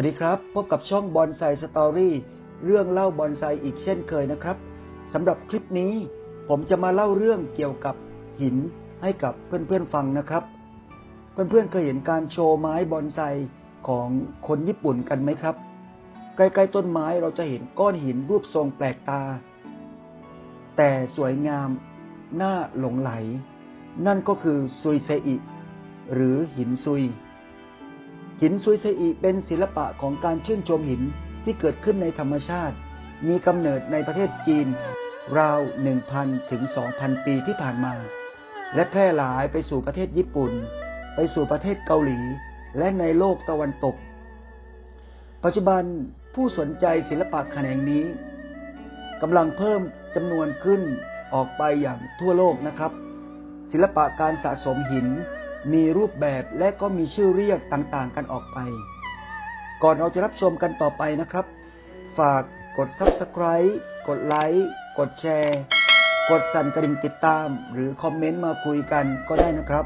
วัสดีครับ พบกับช่องบอนไซสตอรี่เรื่องเล่าบอนไซอีกเช่นเคยนะครับสำหรับคลิปนี้ ผมจะมาเล่าเรื่องเกี่ยวกับหินให้กับเพื่อนๆฟังนะครับ เพื่อนๆเคยเห็นการโชว์ไม้บอนไซของคนญี่ปุ่นกันไหมครับ ใกล้ๆต้นไม้เราจะเห็นก้อนหินรูปทรงแปลกตา แต่สวยงามน่าหลงไหล นั่นก็คือซุยเซอิหรือหินซุย หินซุยเซอิเป็นศิลปะของการชื่นชมหินที่เกิดขึ้นในธรรมชาติ มีกำเนิดในประเทศจีน ราว 1,000 ถึง 2,000 ปีที่ผ่านมา และแพร่หลายไปสู่ประเทศญี่ปุ่น ไปสู่ประเทศเกาหลี และในโลกตะวันตก ปัจจุบันผู้สนใจศิลปะแขนงนี้กำลังเพิ่มจำนวนขึ้นออกไปอย่างทั่วโลกนะครับ ศิลปะการสะสมหิน มีรูปแบบและก็มีชื่อเรียกต่างๆ กันออกไป ก่อนเราจะรับชมกันต่อไปนะครับ ฝากกด Subscribe กดไลค์กดแชร์ กดสั่นกระดิ่งติดตาม หรือคอมเมนต์มาคุยกันก็ได้นะครับ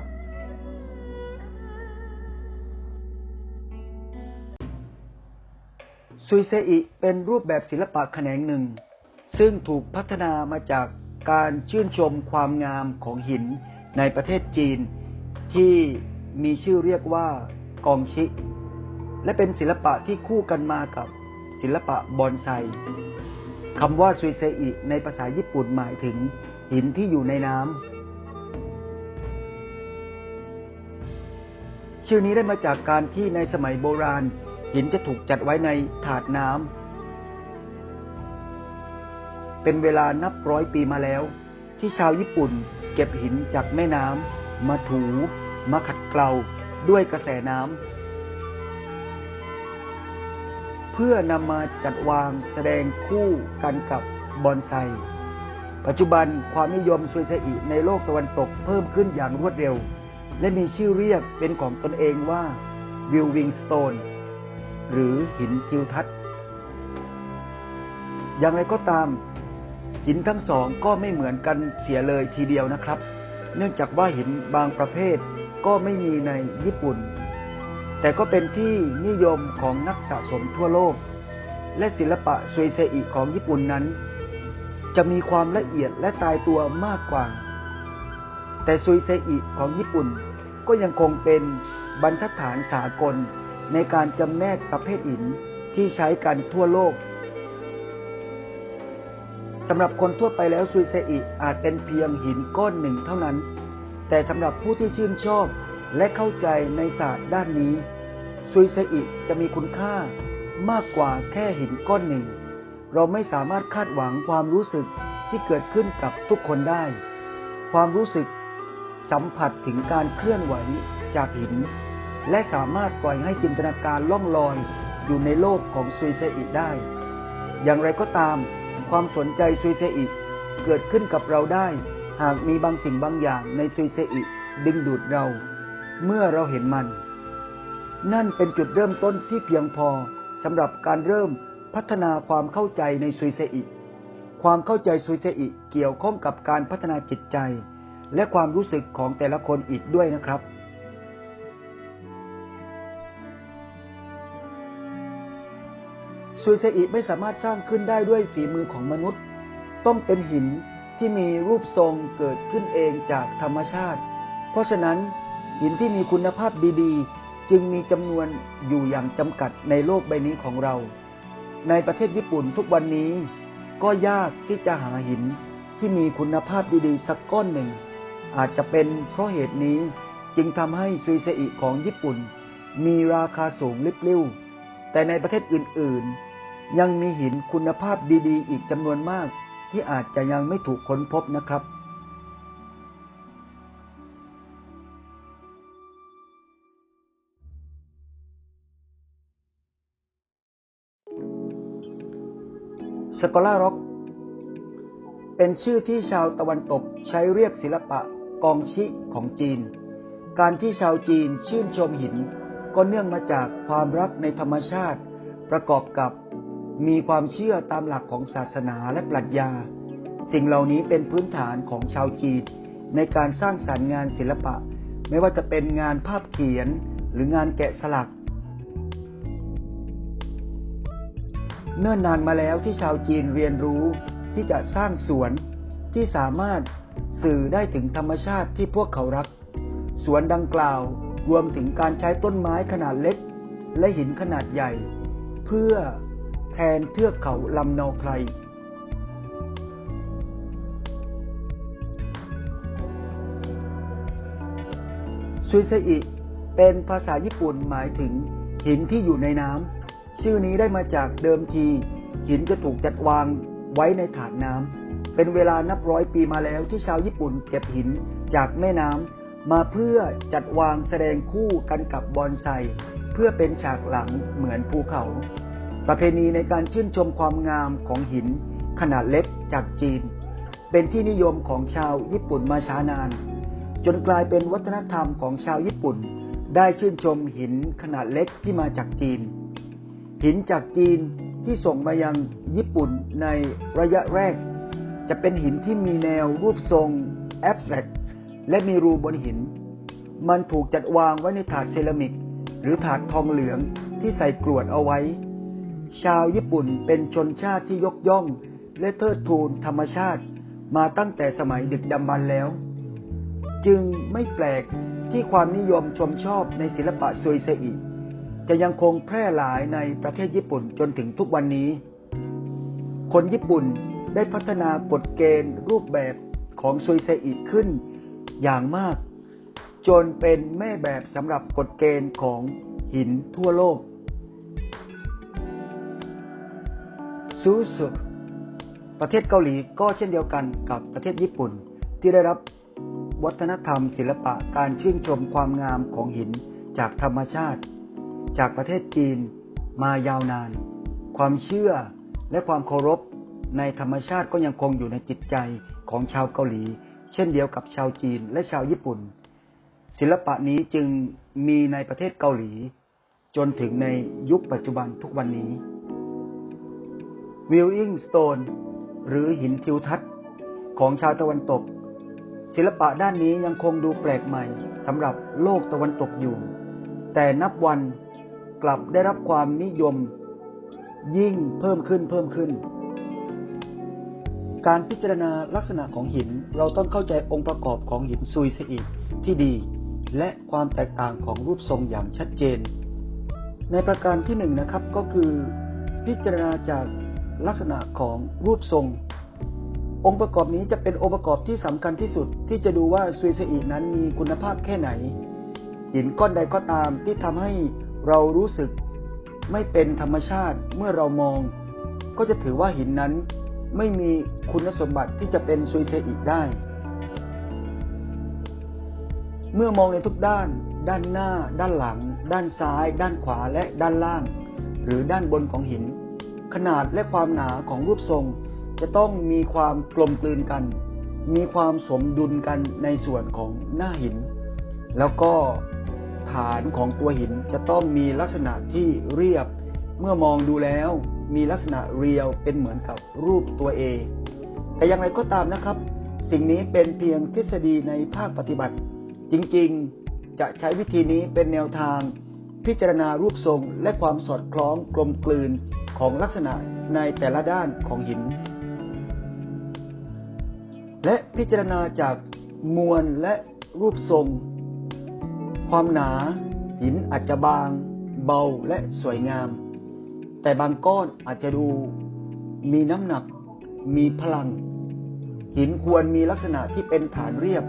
ซุยเซอิเป็นรูปแบบศิลปะแขนงหนึ่ง ซึ่งถูกพัฒนามาจากการชื่นชมความงามของหินในประเทศจีน ที่มีชื่อเรียกว่ากองชิ และเป็นศิลปะที่คู่กันมากับศิลปะบอนไซคำว่าซุยเซอิในภาษาญี่ปุ่นหมายถึงหินที่อยู่ในน้ำชื่อนี้ได้มาจากการที่ในสมัยโบราณ หินจะถูกจัดไว้ในถาดน้ำเป็นเวลานับร้อยปีมาแล้ว ที่ชาวญี่ปุ่นเก็บหินจากแม่น้ำ มาถู มาขัดเกลาด้วยกระแสน้ำเพื่อนำมาจัดวางแสดงคู่กันกับบอนไซ ปัจจุบันความนิยมซุยเซอิในโลกตะวันตกเพิ่มขึ้นอย่างรวดเร็ว และมีชื่อเรียกเป็นของตนเองว่าวิลวิงสโตนหรือหินทิวทัศน์ อย่างไรก็ตาม หินทั้งสองก็ไม่เหมือนกันเสียเลยทีเดียวนะครับ เนื่องจากว่าหินบางประเภทก็ไม่มีในญี่ปุ่น แต่ก็เป็นที่นิยมของนักสะสมทั่วโลก และศิลปะซุยเซอิของญี่ปุ่นนั้น จะมีความละเอียดและตายตัวมากกว่า แต่ซุยเซอิของญี่ปุ่นก็ยังคงเป็นบรรทัดฐานสากลในการจำแนกประเภทหินที่ใช้กันทั่วโลก สำหรับคนทั่วไปแล้วซุยเซอิอาจเป็นเพียงหินก้อนหนึ่งเท่านั้น แต่สำหรับผู้ที่ชื่นชอบและเข้าใจในศาสตร์ด้านนี้ ซุยเซอิจะมีคุณค่ามากกว่าแค่หินก้อนหนึ่ง เราไม่สามารถคาดหวังความรู้สึกที่เกิดขึ้นกับทุกคนได้ ความรู้สึกสัมผัสถึงการเคลื่อนไหวจากหิน และสามารถปล่อยให้จินตนาการล่องลอยอยู่ในโลกของซุยเซอิได้ อย่างไรก็ตาม ความสนใจซุยเซอิเกิดขึ้นกับเราได้ หากมีบางสิ่งบางอย่างในซุยเซอิดึงดูดเรา เมื่อเราเห็นมัน นั่นเป็นจุดเริ่มต้นที่เพียงพอสำหรับการเริ่มพัฒนาความเข้าใจในซุยเซอิความเข้าใจซุยเซอิเกี่ยวข้องกับการพัฒนาจิตใจ และความรู้สึกของแต่ละคนอีกด้วยนะครับ ซุยเซอิไม่สามารถสร้างขึ้นได้ด้วยฝีมือของมนุษย์ ต้องเป็นหินที่มีรูปทรงเกิดขึ้นเองจากธรรมชาติ เพราะฉะนั้นหินที่มีคุณภาพดีๆ จึงมีจำนวนอยู่อย่างจำกัดในโลกใบนี้ของเรา ในประเทศญี่ปุ่นทุกวันนี้ ก็ยากที่จะหาหินที่มีคุณภาพดีๆ สักก้อนหนึ่ง อาจจะเป็นเพราะเหตุนี้จึงทำให้ซุยเซอิของญี่ปุ่น มีราคาสูงลิบลิ่วแต่ในประเทศอื่นๆ ยังมีหินคุณภาพดีๆ อีกจำนวนมากที่อาจจะยังไม่ถูกค้นพบนะครับสกอล่าร็อกเป็นชื่อที่ชาวตะวันตกใช้เรียกศิลปะกองชิของจีน การที่ชาวจีนชื่นชมหิน ก็เนื่องมาจากความรักในธรรมชาติ ประกอบกับ มีความเชื่อตามหลักของศาสนาและปรัชญา สิ่งเหล่านี้เป็นพื้นฐานของชาวจีนในการสร้างสรรค์งานศิลปะ ไม่ว่าจะเป็นงานภาพเขียนหรืองานแกะสลัก เนิ่นนานมาแล้วที่ชาวจีนเรียนรู้ที่จะสร้างสวนที่สามารถสื่อได้ถึงธรรมชาติที่พวกเขารัก สวนดังกล่าวรวมถึงการใช้ต้นไม้ขนาดเล็ก และหินขนาดใหญ่ เพื่อ แทนเทือกเขาลำนาไพรซุยเซอิเป็นภาษาญี่ปุ่นหมายถึงหินที่อยู่ในน้ำ ชื่อนี้ได้มาจากเดิมที หินจะถูกจัดวางไว้ในถาดน้ำ เป็นเวลานับร้อยปีมาแล้วที่ชาวญี่ปุ่นเก็บหินจากแม่น้ำมาเพื่อจัดวางแสดงคู่กันกับบอนไซ เพื่อเป็นฉากหลังเหมือนภูเขา ประเพณีในการชื่นชมความงามของหินขนาดเล็กจากจีน เป็นที่นิยมของชาวญี่ปุ่นมาช้านาน จนกลายเป็นวัฒนธรรมของชาวญี่ปุ่น ได้ชื่นชมหินขนาดเล็กที่มาจากจีน หินจากจีนที่ส่งมายังญี่ปุ่นในระยะแรก จะเป็นหินที่มีแนวรูปทรงแอบแตรกและมีรูบนหิน มันถูกจัดวางไว้ในถาดเซรามิก หรือถาดทองเหลืองที่ใส่กรวดเอาไว้ ชาวญี่ปุ่นเป็นชนชาติที่ยกย่อง และเทิดทูนธรรมชาติมาตั้งแต่สมัยดึกดำบรรพ์แล้ว จึงไม่แปลกที่ความนิยมชมชอบในศิลปะซุยเซอิจะยังคงแพร่หลายในประเทศญี่ปุ่นจนถึงทุกวันนี้ คนญี่ปุ่นได้พัฒนากฎเกณฑ์รูปแบบของซุยเซอิขึ้นอย่างมาก จนเป็นแม่แบบสำหรับกฎเกณฑ์ของหินทั่วโลก ซูซุประเทศเกาหลีก็เช่นเดียวกันกับประเทศญี่ปุ่น ที่ได้รับวัฒนธรรม ศิลปะการชื่นชมความงามของหินจากธรรมชาติ จากประเทศจีนมายาวนาน ความเชื่อและความเคารพในธรรมชาติก็ยังคงอยู่ในจิตใจของชาวเกาหลี เช่นเดียวกับชาวจีนและชาวญี่ปุ่น ศิลปะนี้จึงมีในประเทศเกาหลี จนถึงในยุคปัจจุบันทุกวันนี้ วิลลิงสโตนหรือหินทิวทัศน์ของชาวตะวันตก ศิลปะด้านนี้ยังคงดูแปลกใหม่สำหรับโลกตะวันตกอยู่ แต่นับวันกลับได้รับความนิยม ยิ่งเพิ่มขึ้นเพิ่มขึ้น การพิจารณาลักษณะของหินเราต้องเข้าใจองค์ประกอบของหินซุยเซอิที่ดี และความแตกต่างของรูปทรงอย่างชัดเจน ในประการที่หนึ่งนะครับก็คือ พิจารณาจาก ลักษณะของรูปทรง องค์ประกอบนี้จะเป็นองค์ประกอบที่สำคัญที่สุด ที่จะดูว่าซุยเซอินั้นมีคุณภาพแค่ไหน หินก้อนใดก็ตามที่ทำให้เรารู้สึกไม่เป็นธรรมชาติเมื่อเรามอง ก็จะถือว่าหินนั้นไม่มีคุณสมบัติที่จะเป็นซุยเซอิได้ เมื่อมองในทุกด้าน ด้านหน้า ด้านหลัง ด้านซ้าย ด้านขวาและด้านล่าง หรือด้านบนของหิน ขนาดและความหนาของรูปทรง จะต้องมีความกลมกลืนกัน มีความสมดุลกันในส่วนของหน้าหิน แล้วก็ฐานของตัวหินจะต้องมีลักษณะที่เรียบ เมื่อมองดูแล้วมีลักษณะเรียวเป็นเหมือนกับรูปตัวเอแต่อย่างไรก็ตามนะครับ สิ่งนี้เป็นเพียงทฤษฎีในภาคปฏิบัติ จริงๆจะใช้วิธีนี้เป็นแนวทาง พิจารณารูปทรงและความสอดคล้องกลมกลืน ของลักษณะในแต่ละด้านของหิน และพิจารณาจากมวลและรูปทรง ความหนา หินอาจจะบาง เบาและสวยงาม แต่บางก้อนอาจจะดูมีน้ำหนัก มีพลัง หินควรมีลักษณะที่เป็นฐานเรียบ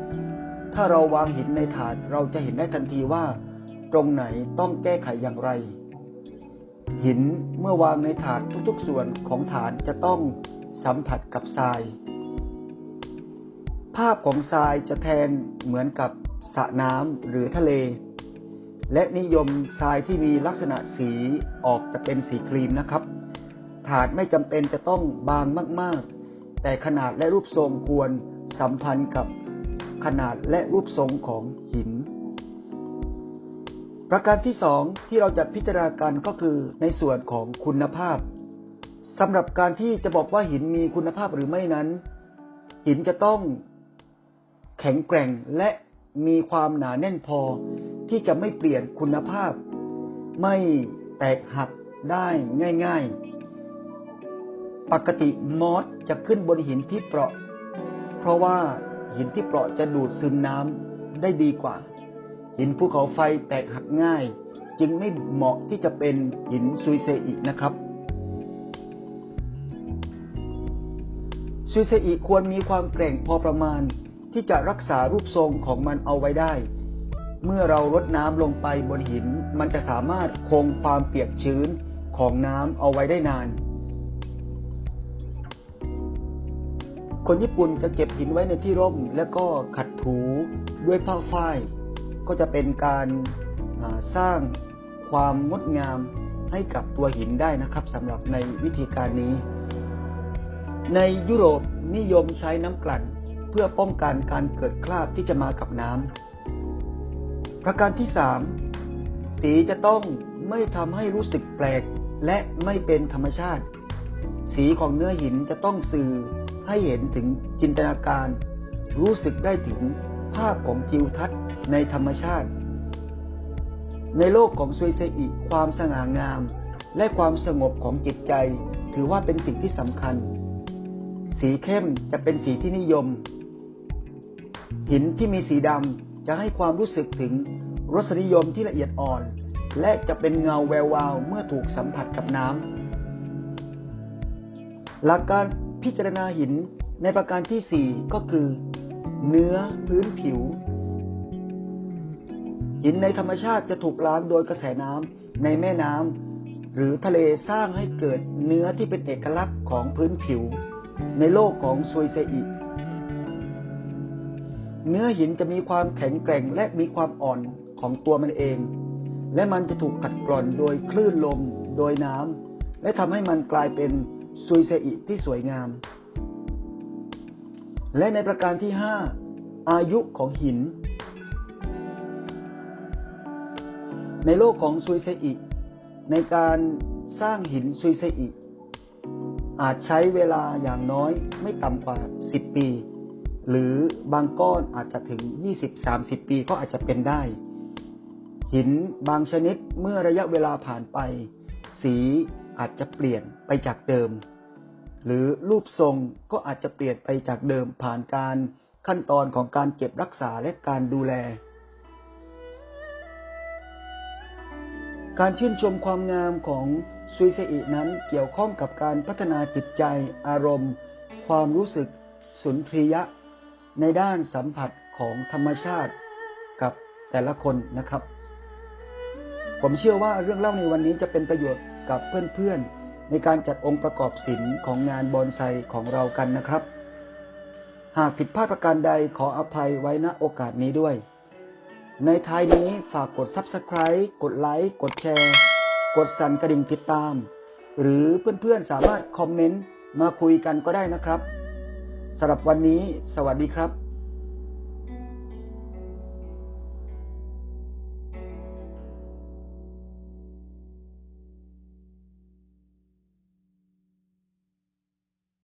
ถ้าเราวางหินในถาดเราจะเห็นได้ทันทีว่า ตรงไหนต้องแก้ไขอย่างไร หินเมื่อวางในถาดทุกๆส่วนของฐานจะต้องสัมผัสกับทราย ภาพของทรายจะแทนเหมือนกับสระน้ำหรือทะเล และนิยมทรายที่มีลักษณะสีออกจะเป็นสีครีมนะครับ ถาดไม่จำเป็นจะต้องบางมากๆ แต่ขนาดและรูปทรงควรสัมพันธ์กับขนาดและรูปทรงของหิน ประการที่สองที่เราจะพิจารณากันก็คือในส่วนของคุณภาพสำหรับการที่จะบอกว่าหินมีคุณภาพหรือไม่นั้น หินจะต้องแข็งแกร่งและมีความหนาแน่นพอ ที่จะไม่เปลี่ยนคุณภาพ ไม่แตกหักได้ง่าย ๆ ปกติมอสจะขึ้นบนหินที่เปราะ เพราะว่าหินที่เปราะจะดูดซึมน้ำได้ดีกว่า หินภูเขาไฟแตกหักง่าย จึงไม่เหมาะที่จะเป็นหินซุยเซอินะครับ ซุยเซอิควรมีความแกร่งพอประมาณที่จะรักษารูปทรงของมันเอาไว้ได้ เมื่อเรารดน้ำลงไปบนหิน มันจะสามารถคงความเปียกชื้นของน้ำเอาไว้ได้นาน คนญี่ปุ่นจะเก็บหินไว้ในที่ร่ม แล้วก็ขัดถูด้วยผ้าฝ้าย ก็จะเป็นการสร้างความงดงามให้กับตัวหินได้นะครับสำหรับในวิธีการนี้ ในยุโรปนิยมใช้น้ำกลั่นเพื่อป้องกันการเกิดคราบที่จะมากับน้ำประการที่สามสีจะต้องไม่ทำให้รู้สึกแปลกและไม่เป็นธรรมชาติ สีของเนื้อหินจะต้องสื่อให้เห็นถึงจินตนาการ รู้สึกได้ถึงภาพของจิวทัศน์ ในธรรมชาติ ในโลกของซุยเซอิความสง่างาม และความสงบของจิตใจ ถือว่าเป็นสิ่งที่สำคัญ สีเข้มจะเป็นสีที่นิยม หินที่มีสีดำจะให้ความรู้สึกถึงรสนิยมที่ละเอียดอ่อน และจะเป็นเงาแวววาวเมื่อถูกสัมผัสกับน้ำหลักการพิจารณาหินในประการที่ 4 ก็คือ เนื้อพื้นผิว หินในธรรมชาติจะถูกล้างโดยกระแสน้ำในแม่น้ำหรือทะเลสร้างให้เกิดเนื้อที่เป็นเอกลักษณ์ของพื้นผิว ในโลกของซุยเซอิเนื้อหินจะมีความแข็งแกร่งและมีความอ่อนของตัวมันเอง และมันจะถูกกัดกร่อนโดยคลื่นลมโดยน้ำและทำให้มันกลายเป็นซุยเซอิที่สวยงาม และในประการที่ 5 อายุของหิน ในโลกของซุยเซอิ ในการสร้างหินซุยเซอิ อาจใช้เวลาอย่างน้อยไม่ต่ำกว่า 10 ปี หรือบางก้อนอาจจะถึง 20-30 ปีก็อาจจะเป็นได้ หินบางชนิดเมื่อระยะเวลาผ่านไป สีอาจจะเปลี่ยนไปจากเดิม หรือรูปทรงก็อาจจะเปลี่ยนไปจากเดิมผ่านการขั้นตอนของการเก็บรักษาและการดูแล การชื่นชมความงามของซุยเซอินั้นเกี่ยวข้องกับการพัฒนาจิตใจ อารมณ์ ความรู้สึก สุนทรียะ ในด้านสัมผัสของธรรมชาติกับแต่ละคนนะครับ ผมเชื่อว่าเรื่องเล่าในวันนี้จะเป็นประโยชน์กับเพื่อนๆ ในการจัดองค์ประกอบศิลป์ของงานบอนไซของเรากันนะครับ หากผิดพลาดประการใดขออภัยไว้ณโอกาสนี้ด้วย ในท้ายนี้ฝากกด Subscribe กดไลค์ กดแชร์ กดสั่นกระดิ่งติดตาม หรือเพื่อนๆสามารถคอมเมนต์มาคุยกันก็ได้นะครับสำหรับวันนี้ สวัสดีครับ